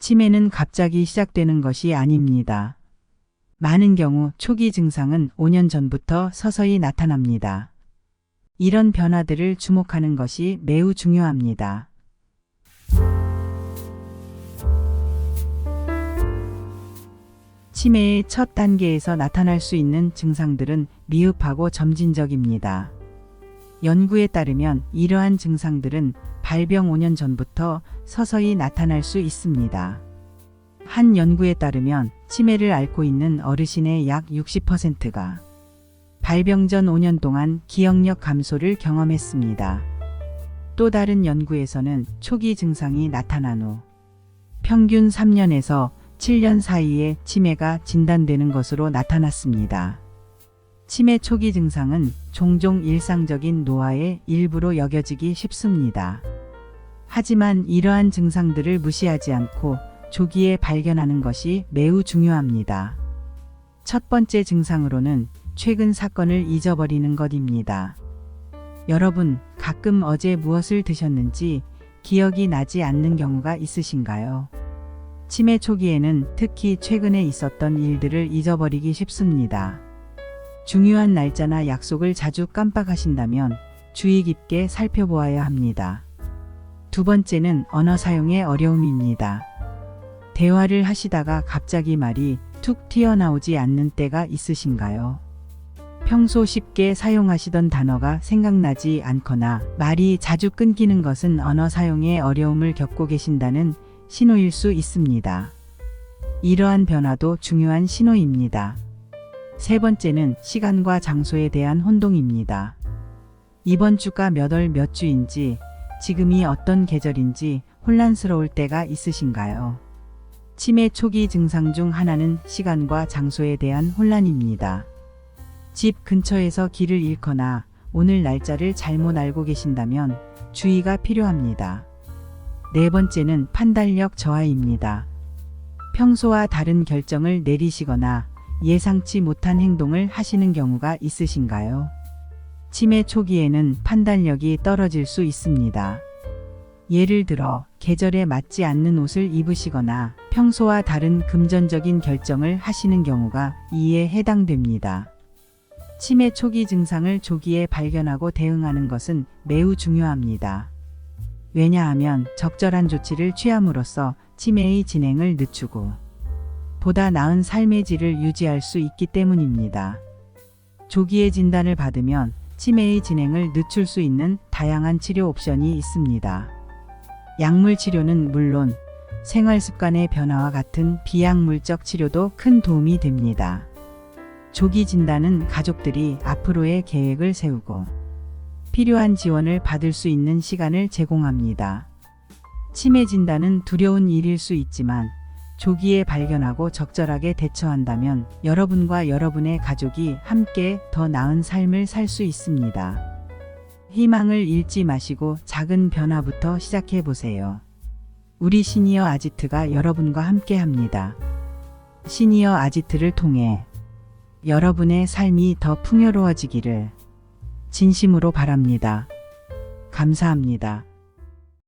치매는 갑자기 시작되는 것이 아닙니다. 많은 경우 초기 증상은 5년 전부터 서서히 나타납니다. 이런 변화들을 주목하는 것이 매우 중요합니다. 치매의 첫 단계에서 나타날 수 있는 증상들은 미흡하고 점진적입니다. 연구에 따르면 이러한 증상들은 발병 5년 전부터 서서히 나타날 수 있습니다. 한 연구에 따르면 치매를 앓고 있는 어르신의 약 60%가 발병 전 5년 동안 기억력 감소를 경험했습니다. 또 다른 연구에서는 초기 증상이 나타난 후 평균 3년에서 7년 사이에 치매가 진단되는 것으로 나타났습니다. 치매 초기 증상은 종종 일상적인 노화의 일부로 여겨지기 쉽습니다. 하지만 이러한 증상들을 무시하지 않고 조기에 발견하는 것이 매우 중요합니다. 첫 번째 증상으로는 최근 사건을 잊어버리는 것입니다. 여러분, 가끔 어제 무엇을 드셨는지 기억이 나지 않는 경우가 있으신가요? 치매 초기에는 특히 최근에 있었던 일들을 잊어버리기 쉽습니다. 중요한 날짜나 약속을 자주 깜빡하신다면 주의 깊게 살펴보아야 합니다. 두 번째는 언어 사용의 어려움입니다. 대화를 하시다가 갑자기 말이 툭 튀어나오지 않는 때가 있으신가요? 평소 쉽게 사용하시던 단어가 생각나지 않거나 말이 자주 끊기는 것은 언어 사용의 어려움을 겪고 계신다는 신호일 수 있습니다. 이러한 변화도 중요한 신호입니다. 세 번째는 시간과 장소에 대한 혼동입니다. 이번 주가 몇 월 몇 주인지, 지금이 어떤 계절인지 혼란스러울 때가 있으신가요? 치매 초기 증상 중 하나는 시간과 장소에 대한 혼란입니다. 집 근처에서 길을 잃거나 오늘 날짜를 잘못 알고 계신다면 주의가 필요합니다. 네 번째는 판단력 저하입니다. 평소와 다른 결정을 내리시거나 예상치 못한 행동을 하시는 경우가 있으신가요? 치매 초기에는 판단력이 떨어질 수 있습니다. 예를 들어 계절에 맞지 않는 옷을 입으시거나 평소와 다른 금전적인 결정을 하시는 경우가 이에 해당됩니다. 치매 초기 증상을 조기에 발견하고 대응하는 것은 매우 중요합니다. 왜냐하면 적절한 조치를 취함으로써 치매의 진행을 늦추고 보다 나은 삶의 질을 유지할 수 있기 때문입니다. 조기에 진단을 받으면 치매의 진행을 늦출 수 있는 다양한 치료 옵션이 있습니다. 약물 치료는 물론 생활 습관의 변화와 같은 비약물적 치료도 큰 도움이 됩니다. 조기 진단은 가족들이 앞으로의 계획을 세우고 필요한 지원을 받을 수 있는 시간을 제공합니다. 치매 진단은 두려운 일일 수 있지만 조기에 발견하고 적절하게 대처한다면 여러분과 여러분의 가족이 함께 더 나은 삶을 살 수 있습니다. 희망을 잃지 마시고 작은 변화부터 시작해 보세요. 우리 시니어 아지트가 여러분과 함께 합니다. 시니어 아지트를 통해 여러분의 삶이 더 풍요로워지기를 진심으로 바랍니다. 감사합니다.